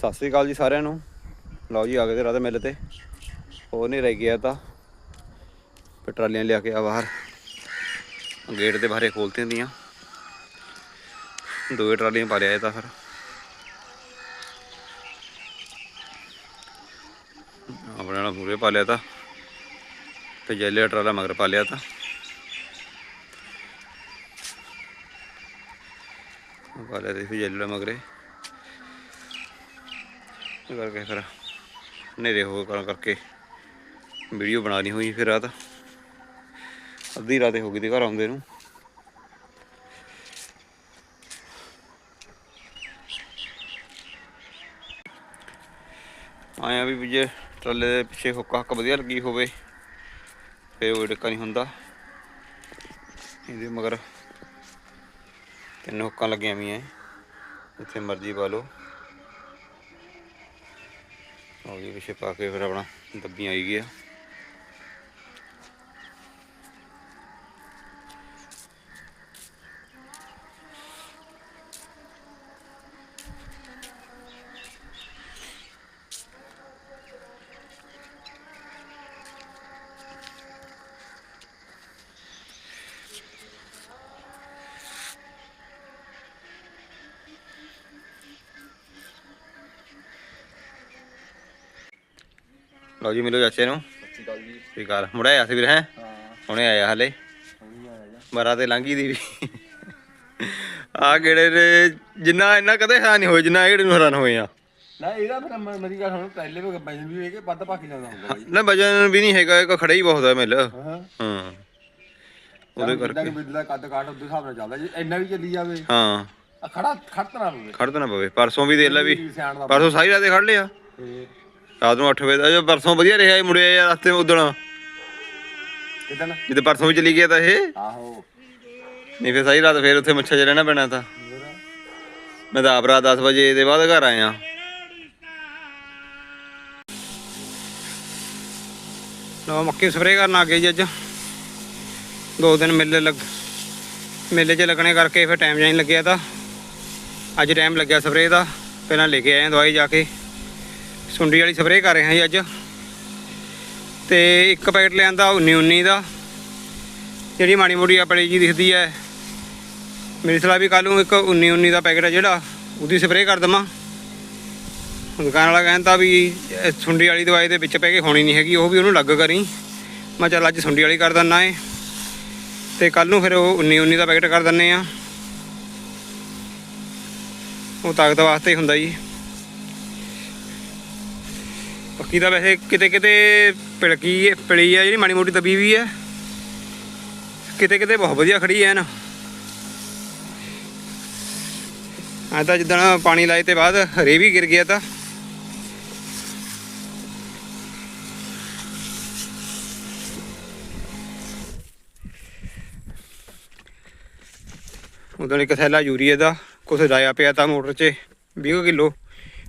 ਸਤਿ ਸ੍ਰੀ ਅਕਾਲ ਜੀ ਸਾਰਿਆਂ ਨੂੰ। ਲਓ ਜੀ, ਆ ਗਏ ਤੇ ਰਾਤ ਮੇਲੇ ਤੇ। ਹੋਰ ਨਹੀਂ ਰਹਿ ਗਿਆ ਤਾਂ। ਫਿਰ ਟਰਾਲੀਆਂ ਲਿਆ ਕੇ ਆ ਬਾਹਰ। ਗੇਟ ਦੇ ਬਾਹਰੇ ਖੋਲਤੀਆਂ ਹੁੰਦੀਆਂ ਦੋ ਟਰਾਲੀਆਂ ਪਾ ਲਿਆ ਇਹ ਤਾਂ ਫਿਰ। ਆਪਣੇ ਨਾਲ ਮੂਰੇ ਪਾ ਲਿਆ ਤਾਂ। ਤੇ ਜੈਲੇ ਟਰਾਲਾ ਮਗਰ ਪਾ ਲਿਆ ਤਾਂ। ਪਾ ਲਿਆ ਤੇ ਫਿਰ ਜੈਲੇ ਮਗਰੇ। ਇਹ ਕਰਕੇ ਫਿਰ ਹਨੇਰੇ ਹੋ ਕਰ ਕਰਕੇ ਵੀਡੀਓ ਬਣਾਣੀ ਹੋਈ ਫਿਰ ਰਾਤ। ਅੱਧੀ ਰਾਤ ਹੋ ਗਈ ਤੇ ਘਰ ਆਉਂਦੇ ਨੂੰ। ਆਇਆ ਵੀ ਜੇ ਟਰਾਲੇ ਦੇ ਪਿੱਛੇ ਹੁੱਕ ਹੱਕ ਵਧੀਆ ਲੱਗੀ ਹੋਵੇ, ਫੇਰ ਉਹ ਡੱਕਾ ਨਹੀਂ ਹੁੰਦਾ। ਇਹਦੇ ਮਗਰ ਤਿੰਨ ਹੁੱਕਾਂ ਲੱਗੀਆਂ ਵੀ ਐ ਜਿੱਥੇ ਮਰਜ਼ੀ ਪਾ ਲਓ। ਉਹ ਜੀ ਪਿੱਛੇ ਪਾ ਕੇ ਫਿਰ ਆਪਣਾ ਦੱਬੀਆਂ ਆਈ ਗਿਆ ਲਓ ਜੀ ਮਿਲੋ ਚਾਚੇ ਨੂੰ। ਸੱਚੀ ਗੱਲ ਜੀ। ਠੀਕ ਆ ਮੁੜਾ ਆਇਆ ਸੀ ਵੀਰ ਹੈ? ਹਾਂ। ਹੁਣੇ ਆਇਆ ਹਲੇ। ਸਹੀ ਆ ਜਾ। ਮਰਾ ਤੇ ਲੰਘੀ ਦੀ ਵੀ। ਆ ਗੇੜੇ ਦੇ ਜਿੰਨਾ ਇੰਨਾ ਕਦੇ ਹੈਰਾਨ ਨਹੀਂ ਹੋਏ ਜਿੰਨਾ ਇਹ ਗੇੜੇ ਨੂੰ ਹੈਰਾਨ ਹੋਏ ਆ। ਨਾ ਇਹਦਾ ਫਿਰ ਮ- ਮੇਰੀ ਗੱਲ ਪਹਿਲੇ ਵੀ ਵਜਨ ਵੀ ਹੈ ਕਿ ਵੱਧ ਭਾਕੀ ਜਾਂਦਾ ਹੁੰਦਾ ਬਾਈ ਨਾ ਵਜਨ ਵੀ ਨਹੀਂ ਹੈਗਾ ਇੱਕ ਖੜਾ ਹੀ ਬਹੁਤ ਹੈ ਮਿਲ। ਹਾਂ। ਹਾਂ। ਉਹਦੇ ਕਰਕੇ। ਬਿੱਲ ਦਾ ਕੱਦ ਕਾਟ ਉਹਦੇ ਹਿਸਾਬ ਨਾਲ ਚੱਲਦਾ ਜੇ ਇੰਨਾ ਵੀ ਚੱਲੀ ਜਾਵੇ। ਹਾਂ। ਆ ਖੜਾ ਖੜਤ ਨਾ ਪਵੇ। ਖੜ ਤਾਂ ਨਾ ਪਵੇ। ਪਰਸੋਂ ਵੀ ਦੇ ਲੈ ਵੀ। ਸਿਆਣ ਦਾ ਪਰਸੋਂ ਸਾਰੀ ਰਾਤ ਹੀ ਖੜ ਲਿਆ। ਤੇ ਰਾਤ ਨੂੰ 8 ਵਜੇ ਦਾ ਜੋ ਪਰਸੋਂ ਵਧੀਆ ਰਿਹਾ ਇਹ ਮੁੜਿਆ ਯਾਰ ਰਸਤੇ ਉਦਣ। ਕਿਦਨ ਜਿੱਦ ਪਰਸੋਂ ਵੀ ਚਲੀ ਗਿਆ ਤਾਂ ਇਹ। ਆਹੋ। ਨਹੀਂ ਫਿਰ ਸਾਰੀ ਰਾਤ ਫਿਰ ਉੱਥੇ ਮੱਛਾ ਚ ਰਹਿਣਾ ਪੈਣਾ ਤਾਂ। ਮੈਂ ਤਾਂ ਆਪ ਰਾਤ 10 ਵਜੇ ਦੇ ਬਾਅਦ ਘਰ ਆਇਆ। ਲੋ ਮੱਕੀ ਸਪਰੇਅ ਕਰਨ ਆ ਗਏ ਜੀ ਅੱਜ। ਦੋ ਦਿਨ ਮੇਲੇ ਲੱਗ ਮੇਲੇ 'ਚ ਲੱਗਣੇ ਕਰਕੇ ਫਿਰ ਟਾਈਮ ਜਾਈ ਲੱਗਿਆ ਤਾਂ। ਅੱਜ ਟਾਈਮ ਲੱਗਿਆ ਸਪਰੇਅ ਦਾ ਪਹਿਲਾਂ ਲੈ ਕੇ ਆਏ ਦਵਾਈ ਜਾ ਕੇ। ਸੁੰਡੀ ਵਾਲੀ ਸਪਰੇਅ ਕਰ ਰਹੇ ਹਾਂ ਜੀ ਅੱਜ। ਤੇ ਇੱਕ ਪੈਕਟ ਲਿਆਂਦਾ 19 19 ਦਾ। ਜਿਹੜੀ ਮਾੜੀ ਮੋਟੀ ਆਪਣੀ ਜੀ ਦਿਖਦੀ ਹੈ ਮੇਰੀ ਸਲਾਹ ਵੀ ਕੱਲ ਨੂੰ ਇੱਕ 19 19 ਦਾ ਪੈਕਟ ਹੈ ਜਿਹੜਾ, ਉਹਦੀ ਸਪਰੇਅ ਕਰ ਦਵਾਂ। ਦੁਕਾਨ ਵਾਲਾ ਕਹਿੰਦਾ ਵੀ ਸੁੰਡੀ ਵਾਲੀ ਦਵਾਈ ਦੇ ਵਿੱਚ ਪੈ ਕੇ ਹੋਣੀ ਨਹੀਂ ਹੈਗੀ, ਉਹ ਵੀ ਉਹਨੂੰ ਲੱਗ ਕਰੀ। ਮੈਂ ਚੱਲ ਅੱਜ ਸੁੰਡੀ ਵਾਲੀ ਕਰ ਦਿੰਨਾ ਏ। ਤੇ ਕੱਲ ਨੂੰ ਫਿਰ ਉਹ 19 19 ਦਾ ਪੈਕਟ ਕਰ ਦਿੰਨੇ ਆ। ਉਹ ਤਾਕਤ ਵਾਸਤੇ ਹੀ ਹੁੰਦਾ ਜੀ। ਪੱਕੀ ਤਾਂ ਵੈਸੇ ਕਿਤੇ ਕਿਤੇ ਪਿਲਕੀ ਹੈ, ਪਿਲੀ ਹੈ, ਜਿਹੜੀ ਮਾੜੀ ਮੋਟੀ ਦਬੀ ਵੀ ਹੈ। ਕਿਤੇ ਕਿਤੇ ਬਹੁਤ ਵਧੀਆ ਖੜੀ ਹੈ ਨਾ ਆ ਤਾਂ ਜਿੱਦਾਂ ਪਾਣੀ ਲਾਏ ਤੇ ਬਾਅਦ ਹਰੇ ਵੀ ਗਿਰ ਗਿਆ ਤਾਂ। ਉਦੋਂ ਇੱਕ ਥੈਲਾ ਯੂਰੀਆ ਦਾ ਕੁਛ ਰਾਇਆ ਪਿਆ ਤਾਂ ਮੋਟਰ 'ਚ 20 ਕਿਲੋ,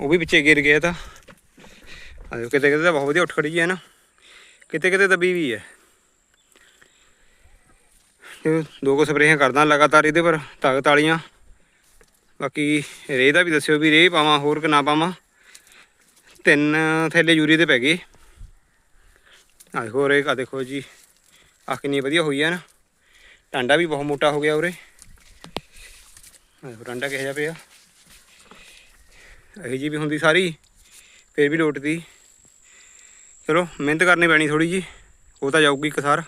ਉਹ ਵੀ ਵਿੱਚੇ ਗਿਰ ਗਿਆ ਤਾਂ। ਆ ਕਿਤੇ ਕਿਤੇ ਤਾਂ ਬਹੁਤ ਵਧੀਆ ਉੱਠ ਖੜੀ ਹੈ ਨਾ। ਕਿਤੇ ਕਿਤੇ ਦਬੀ ਵੀ ਹੈ। ਦੋ ਕੁ ਸਪਰੇਹਾਂ ਕਰਦਾ ਲਗਾਤਾਰ ਇਹਦੇ ਪਰ ਤਾਕਤ ਵਾਲੀਆਂ ਬਾਕੀ ਰੇਹ ਦਾ ਵੀ ਦੱਸਿਓ ਵੀ ਰੇਹ ਪਾਵਾਂ, ਹੋਰ ਕਿ ਨਾ ਪਾਵਾਂ। ਤਿੰਨ ਥੈਲੇ ਯੂਰੀ ਦੇ ਪੈ ਗਏ। ਆ ਦੇਖੋ ਰੇਹ ਆ ਦੇਖੋ ਜੀ। ਆ ਕਿੰਨੀ ਵਧੀਆ ਹੋਈ ਹੈ ਨਾ। ਟਾਂਡਾ ਵੀ ਬਹੁਤ ਮੋਟਾ ਹੋ ਗਿਆ ਉਰੇ। ਆ ਦੇਖੋ, ਟਾਂਡਾ ਕਿਹੋ ਜਿਹਾ ਪਿਆ। ਇਹੀ ਜੀ ਵੀ ਹੁੰਦੀ ਸਾਰੀ। ਫੇਰ ਵੀ ਲੋਟਦੀ ਚਲੋ, ਮਿਹਨਤ ਕਰਨੀ ਪੈਣੀ ਥੋੜੀ ਜੀ, ਉਹ ਤਾਂ ਜਾਊਗੀ ਇੱਕ ਸਾਰ।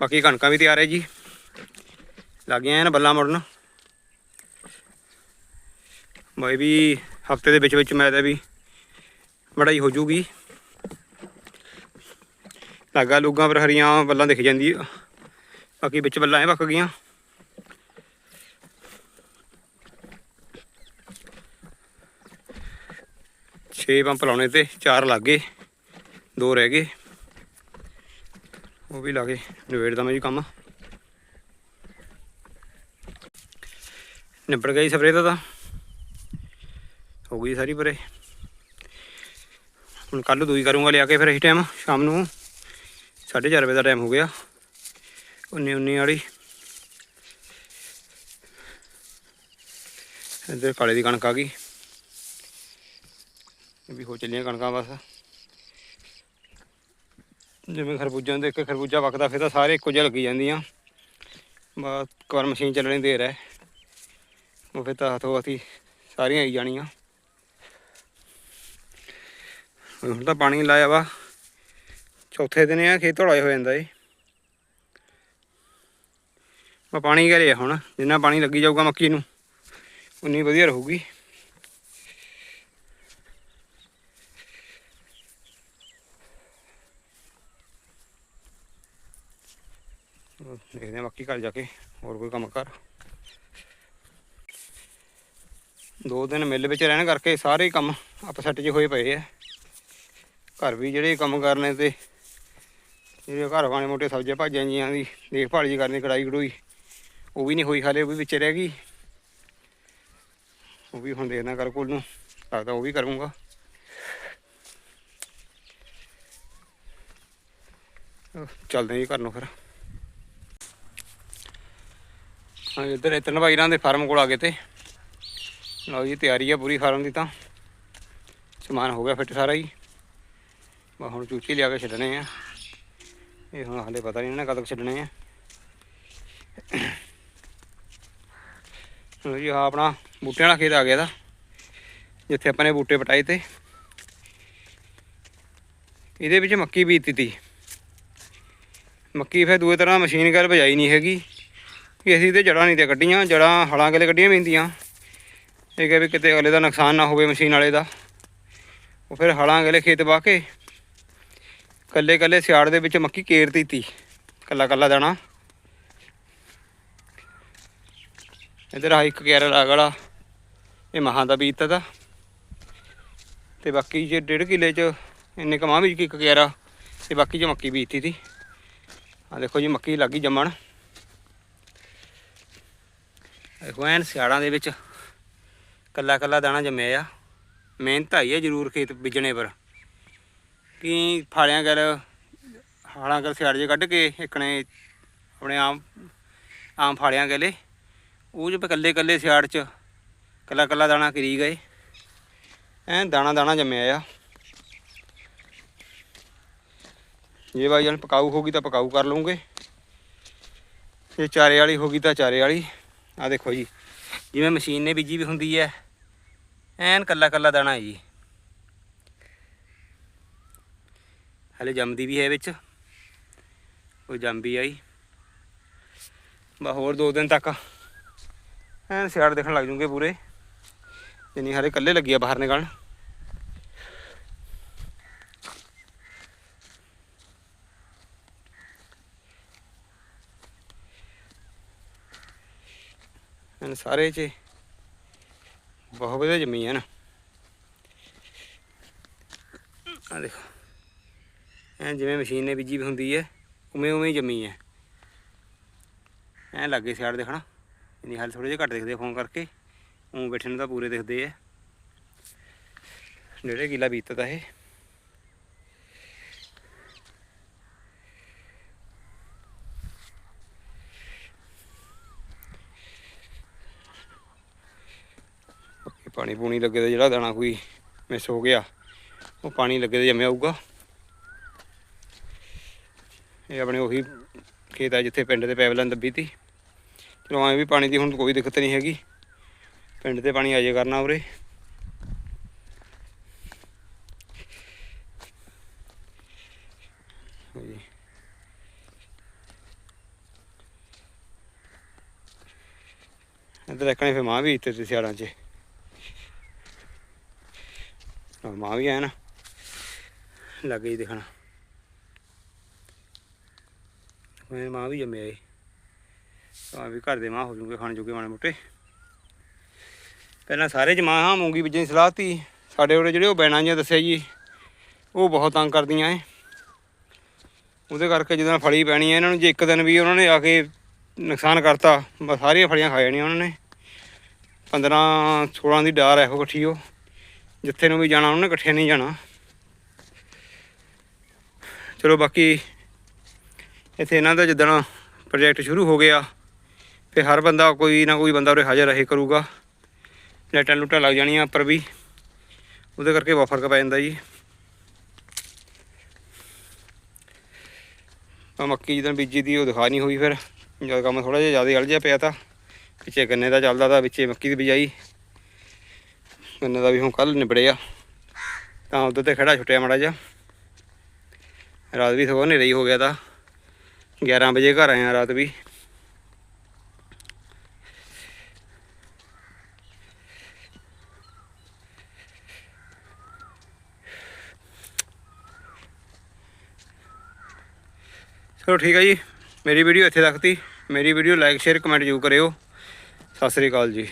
ਬਾਕੀ ਕਣਕਾਂ ਵੀ ਤਿਆਰ ਹੈ ਜੀ। ਲੱਗ ਗਈਆਂ ਨੇ ਬੱਲਾ ਮੁੜਨ। ਬਾਈ ਵੀ ਹਫ਼ਤੇ ਦੇ ਵਿੱਚ ਵਿੱਚ ਮੈਂ ਤਾਂ ਵੀ ਵੜਾਈ ਹੋ ਜੂਗੀ। ਲਾਗਾ ਲੂਗਾ ਪਰ ਹਰੀਆਂ ਬੱਲਾਂ ਦਿਖ ਜਾਂਦੀ ਬਾਕੀ ਵਿੱਚ ਬੱਲਾਂ ਐ ਪੱਕ ਗਈਆਂ। ਛੇ ਪੰਪ ਲਾਉਣੇ ਤੇ ਚਾਰ ਲੱਗ ਗਏ, ਦੋ ਰਹਿ ਗਏ। ਉਹ ਵੀ ਲਾ ਕੇ ਨਵੇੜ ਮੈਂ ਜੀ ਕੰਮ। ਨਿਬੜ ਗਈ ਸਪਰੇ ਦਾ ਤਾਂ। ਹੋ ਗਈ ਸਾਰੀ ਪਰੇ। ਹੁਣ ਕੱਲ ਦੂਈ ਕਰੂੰਗਾ ਲਿਆ ਕੇ ਫਿਰ ਇਸ ਟਾਈਮ ਸ਼ਾਮ ਨੂੰ 4:30 ਵਜੇ ਦਾ ਟਾਈਮ ਹੋ ਗਿਆ। 19 19 ਵਾਲੀ। ਇੱਧਰ ਕਾਲੇ ਦੀ ਕਣਕ ਆ ਗਈ। ਵੀ ਹੋ ਚੱਲੀਆਂ ਕਣਕਾਂ ਬਸ। ਜਿਵੇਂ ਖਰਬੂਜਾਂ ਦੇ ਇੱਕ ਖਰਬੂਜਾ ਵਕਦਾ, ਫਿਰ ਤਾਂ ਸਾਰੇ ਇੱਕੋ ਜਿਹਾ ਲੱਗੀ ਜਾਂਦੀਆਂ। ਬਸ ਇੱਕ ਵਾਰ ਮਸ਼ੀਨ ਚੱਲਣੀ ਦੇਰ ਹੈ। ਉਹ ਫਿਰ ਤਾਂ ਹੱਥੋਂ ਹੱਥੀ ਸਾਰੀਆਂ ਆਈ ਜਾਣੀਆਂ। ਹੁਣ ਤਾਂ ਪਾਣੀ ਲਾਇਆ ਵਾ। ਚੌਥੇ ਦਿਨ ਆ, ਖੇਤ ਧੋੜਾ ਹੋ ਜਾਂਦਾ ਏ। ਮੈਂ ਪਾਣੀ ਕਰਿਆ ਹੁਣ। ਜਿੰਨਾ ਪਾਣੀ ਲੱਗੀ ਜਾਊਗਾ ਮੱਕੀ ਨੂੰ, ਉਨੀ ਵਧੀਆ ਰਹੂਗੀ ਚਲੋ ਦੇਖਦੇ ਹਾਂ ਬਾਕੀ ਘਰ ਜਾ ਕੇ ਹੋਰ ਕੋਈ ਕੰਮ ਕਰ। ਦੋ ਦਿਨ ਮਿੱਲ ਵਿੱਚ ਰਹਿਣ ਕਰਕੇ ਸਾਰੇ ਹੀ ਕੰਮ ਅਪਸੈਟ ਜਿਹੇ ਹੋਏ ਪਏ ਆ। ਘਰ ਵੀ ਜਿਹੜੇ ਕੰਮ ਕਰਨੇ ਤੇ ਜਿਹੜੇ ਘਰ ਵਾਣੇ ਮੋਟੇ ਸਬਜ਼ੀਆਂ ਭਾਜੀਆਂ ਜੀਆਂ ਦੀ ਦੇਖਭਾਲ ਜੀ ਕਰਨੀ ਕੜਾਈ ਕੜੂਈ ਉਹ ਵੀ ਨਹੀਂ ਹੋਈ ਹਾਲੇ, ਉਹ ਵੀ ਵਿੱਚ ਰਹਿ ਗਈ। ਉਹ ਵੀ ਹੁਣ ਦੇਖਣਾ ਕਰ ਕੋਲ ਨੂੰ, ਲੱਗਦਾ ਉਹ ਵੀ ਕਰੂੰਗਾ। ਚੱਲਦੇ ਜੀ ਘਰ ਨੂੰ ਫਿਰ। ਹਾਂ, ਇੱਧਰ ਇਤਨ ਭਾਈਰਾਂ ਦੇ ਫਾਰਮ ਕੋਲ ਆ ਗਏ ਤੇ। ਲਓ ਜੀ, ਤਿਆਰੀ ਆ ਪੂਰੀ ਫਾਰਮ ਦੀ ਤਾਂ। ਸਮਾਨ ਹੋ ਗਿਆ ਫਿੱਟ ਸਾਰਾ ਹੀ। ਬਾ ਹੁਣ ਚੂਚੀ ਲਿਆ ਕੇ ਛੱਡਣੇ ਆ। ਇਹ ਹੁਣ ਹਾਲੇ ਪਤਾ ਨਹੀਂ ਇਹਨਾਂ ਕਦੋਂ ਛੱਡਣੇ ਆ। ਲਓ ਜੀ, ਆਹ ਆਪਣਾ ਬੂਟਿਆਂ ਵਾਲਾ ਖੇਤ ਆ ਗਿਆ ਦਾ ਜਿੱਥੇ ਆਪਾਂ ਨੇ ਬੂਟੇ ਪਟਾਏ ਤੇ। ਇਹਦੇ ਵਿੱਚ ਮੱਕੀ ਬੀਜਤੀ ਤੀ। ਮੱਕੀ ਫਿਰ ਦੂਏ ਤਰ੍ਹਾਂ ਮਸ਼ੀਨ ਗੱਲ ਭਜਾਈ ਨਹੀਂ ਹੈਗੀ। ਕਿ ਅਸੀਂ ਤੇ ਜੜਾਂ ਨਹੀਂ ਤੇ ਕੱਢੀਆਂ ਜੜਾਂ ਹਲਾਂ ਗਲੇ ਕੱਢੀਆਂ ਪੈਂਦੀਆਂ ਇਹ ਕਿ ਵੀ ਕਿਤੇ ਅਗਲੇ ਦਾ ਨੁਕਸਾਨ ਨਾ ਹੋਵੇ ਮਸ਼ੀਨ ਵਾਲੇ ਦਾ। ਉਹ ਫਿਰ ਹਲਾਂ ਅਗਲੇ ਖੇਤ ਵਾਹ ਕੇ ਕੱਲੇ ਕੱਲੇ ਸਿਆੜ ਦੇ ਵਿੱਚ ਮੱਕੀ ਕੇਰ ਦਿੱਤੀ, ਕੱਲਾ ਕੱਲਾ ਦਾਣਾ। ਇਧਰ ਆ ਇੱਕ ਕੈਰਲ ਆ ਗਲਾ ਇਹ ਮਹਾਂ ਦਾ ਬੀਜਤਾ ਦਾ ਤੇ ਬਾਕੀ ਜੇ ਡੇਢ ਕਿੱਲੇ ਚ ਇੰਨੇ ਕਮਾਂ ਵੀ ਇੱਕ ਕੈਰਾ, ਤੇ ਬਾਕੀ ਚ ਮੱਕੀ ਬੀਜਤੀ ਤੀ। ਆ ਦੇਖੋ ਜੀ, ਮੱਕੀ ਲੱਗੀ ਜੰਮਣ। ਦੇਖੋ ਐਨ ਸਿਆੜਾਂ ਦੇ ਵਿੱਚ ਕੱਲਾ ਕੱਲਾ ਦਾਣਾ ਜੰਮਿਆ ਆ। ਮਿਹਨਤ ਆਈ ਹੈ ਜ਼ਰੂਰ ਖੇਤ ਬੀਜਣੇ ਪਰ। ਕਿ ਫਾਲਿਆਂ ਕਰ ਹਾਲਾਂ ਕਰ ਸਿਆੜ ਜੇ ਕੱਢ ਕੇ ਇੱਕਣੇ ਆਪਣੇ ਆਮ ਆਮ ਫਾਲਿਆਂ ਗਲੇ, ਉਹ ਜੋ ਕੱਲੇ ਕੱਲੇ ਸਿਆੜ ਚ ਕੱਲਾ ਕੱਲਾ ਦਾਣਾ ਕਰੀ ਗਏ। ਐਨ ਦਾਣਾ ਦਾਣਾ ਜੰਮਿਆ ਆ। ਜੇ ਬਾਈ ਜਾਨ ਪਕਾਊ ਹੋਗੀ ਤਾਂ ਪਕਾਊ ਕਰ ਲਵਾਂਗੇ ਜੇ ਚਾਰੇ ਵਾਲੀ ਹੋਗੀ ਤਾਂ ਚਾਰੇ ਵਾਲੀ। ਆ ਦੇਖੋ ਜੀ, ਜਿਵੇਂ ਮਸ਼ੀਨ ਨੇ ਬੀਜੀ ਵੀ ਹੁੰਦੀ ਹੈ, ਐਨ ਕੱਲਾ ਕੱਲਾ ਦਾਣਾ ਹੈ ਜੀ। ਹਲੇ ਜੰਮਦੀ ਵੀ ਹੈ ਵਿੱਚ, ਉਹ ਜੰਮ ਵੀ ਆਈ। ਬਾ ਹੋਰ ਦੋ ਦਿਨ ਤੱਕ ਐਨ ਸਿਆੜ ਦੇਖਣ ਲੱਗ ਜੂਗੇ ਪੂਰੇ, ਜਿੰਨੀ ਹਾਲੇ ਕੱਲੇ ਲੱਗੀ ਆ ਬਾਹਰ ਨਿਕਲਣ। ਐਨ ਸਾਰੇ ਚ ਬਹੁਤ ਵਧੀਆ ਜੰਮੀ ਹੈ ਨਾ। ਆ ਦੇਖੋ। ਐਨ ਜਿਵੇਂ ਮਸ਼ੀਨ ਨੇ ਬੀਜੀ ਹੁੰਦੀ ਹੈ ਉਵੇਂ ਉਵੇਂ ਜੰਮੀ ਹੈ ਐ। ਲੱਗੇ ਸਿਆੜ ਦੇਖਣਾ ਇਨੀ ਹਾਲ ਥੋੜੇ ਜਿਹਾ ਘੱਟ ਦਿਖਦੇ ਫੋਨ ਕਰਕੇ। ਉਂ ਬੈਠੇ ਨੂੰ ਤਾਂ ਪੂਰੇ ਦਿਖਦੇ ਐ। ਡੇਢ ਕਿੱਲਾ ਬੀਤਦਾ ਇਹ। ਪਾਣੀ ਪੂਣੀ ਲੱਗੇ ਦਾ ਜਿਹੜਾ ਦਾਣਾ ਕੋਈ ਮਿਸ ਹੋ ਗਿਆ, ਉਹ ਪਾਣੀ ਲੱਗੇ ਤੇ ਜੰਮਿਆ ਆਊਗਾ ਇਹ ਆਪਣੇ ਉਹੀ ਖੇਤ ਆ ਜਿੱਥੇ ਪਿੰਡ ਦੇ ਪੈਵਲਨ ਦੱਬੀ ਤੀ। ਚਲੋ ਐਂ ਵੀ ਪਾਣੀ ਦੀ ਹੁਣ ਕੋਈ ਦਿੱਕਤ ਨਹੀਂ ਹੈਗੀ। ਪਿੰਡ ਤੇ ਪਾਣੀ ਆ ਕਰਨਾ ਉਰੇ। ਜੀ ਇੱਧਰ ਦੇਖਣੇ ਫੇ ਮਾਂ ਵੀ ਇੱਥੇ ਸਿਆੜਾਂ 'ਚ। ਆਹ ਵੀ ਆਇਆ ਨਾ। ਲੱਗੇ ਹੀ ਦੇਖਣਾ। ਮਾਂ ਵੀ ਜੰਮਿਆ ਏ ਤਾਂ ਵੀ ਘਰ ਦੇ ਮਾਂ ਹੋ ਜੂਗੇ, ਖਾਣ ਜੋਗੇ ਮਾਣੇ ਮੋਟੇ। ਪਹਿਲਾਂ ਸਾਰੇ ਚ ਹਾਂ, ਮੂੰਗੀ ਬੀਜਣ ਦੀ ਸਲਾਹ ਤੀ ਸਾਡੇ ਉਰੇ ਜਿਹੜੇ ਉਹ ਬੈਣਾਂ ਜਿਹੀਆਂ ਦੱਸਿਆ ਜੀ, ਉਹ ਬਹੁਤ ਤੰਗ ਕਰਦੀਆਂ ਏ ਉਹਦੇ ਕਰਕੇ ਜਦੋਂ ਫਲੀ ਪੈਣੀ ਹੈ ਇਹਨਾਂ ਨੂੰ, ਜੇ ਇੱਕ ਦਿਨ ਵੀ ਉਹਨਾਂ ਨੇ ਆ ਕੇ ਨੁਕਸਾਨ ਕਰਤਾ ਸਾਰੀਆਂ ਫਲੀਆਂ ਖਾ ਜਾਣੀਆਂ ਉਹਨਾਂ ਨੇ। 15 16 ਦੀ ਡਾਰ ਇਹੋ ਇਕੱਠੀ ਉਹ। ਜਿੱਥੇ ਨੂੰ ਵੀ ਜਾਣਾ, ਉਹਨੇ ਨੇ ਇਕੱਠੇ ਨਹੀਂ ਜਾਣਾ। ਚਲੋ ਬਾਕੀ ਇੱਥੇ ਇਹਨਾਂ ਦਾ ਜਿੱਦਣ ਪ੍ਰੋਜੈਕਟ ਸ਼ੁਰੂ ਹੋ ਗਿਆ, ਫਿਰ ਹਰ ਬੰਦਾ ਕੋਈ ਨਾ ਕੋਈ ਬੰਦਾ ਉਰੇ ਹਾਜ਼ਰ ਰਹੇ ਕਰੂਗਾ। ਲਾਈਟਾਂ ਲੂਟਾਂ ਲੱਗ ਜਾਣੀਆਂ ਉੱਪਰ ਵੀ, ਉਹਦੇ ਕਰਕੇ ਬਹੁਤ ਫ਼ਰਕ ਪੈ ਜਾਂਦਾ ਜੀ। ਆ ਮੱਕੀ ਜਦੋਂ ਬੀਜੀ ਦੀ ਉਹ ਦਿਖਾ ਨਹੀਂ ਹੋਈ ਫਿਰ, ਜਦ ਕੰਮ ਥੋੜਾ ਜਿਹਾ ਜ਼ਿਆਦਾ ਅੜ ਜਿਹਾ ਪਿਆ ਤਾਂ, ਪਿੱਛੇ ਗੰਨੇ ਦਾ ਚੱਲਦਾ ਤਾਂ ਵਿੱਚੇ ਮੱਕੀ ਦੀ ਬਿਜਾਈ। ਗੰਨੇ ਦਾ ਵੀ ਹੁਣ ਕੱਲ ਨਿਬੜਿਆ ਤਾਂ ਉਦੋਂ ਤੇ ਖੜਾ ਛੁੱਟਿਆ ਮਾੜਾ ਜਿਹਾ। ਰਾਤ ਵੀ ਸਗੋਂ ਹਨੇਰਾ ਹੀ ਹੋ ਗਿਆ ਤਾਂ। 11 ਵਜੇ ਘਰ ਆਇਆ ਰਾਤ ਵੀ। ਚਲੋ ਠੀਕ ਹੈ ਜੀ। ਮੇਰੀ ਵੀਡੀਓ ਇੱਥੇ ਤੱਕ ਤੀ। ਮੇਰੀ ਵੀਡੀਓ ਲਾਈਕ, ਸ਼ੇਅਰ, ਕਮੈਂਟ ਜ਼ਰੂਰ ਕਰਿਓ। ਸਤਿ ਸ੍ਰੀ ਅਕਾਲ ਜੀ।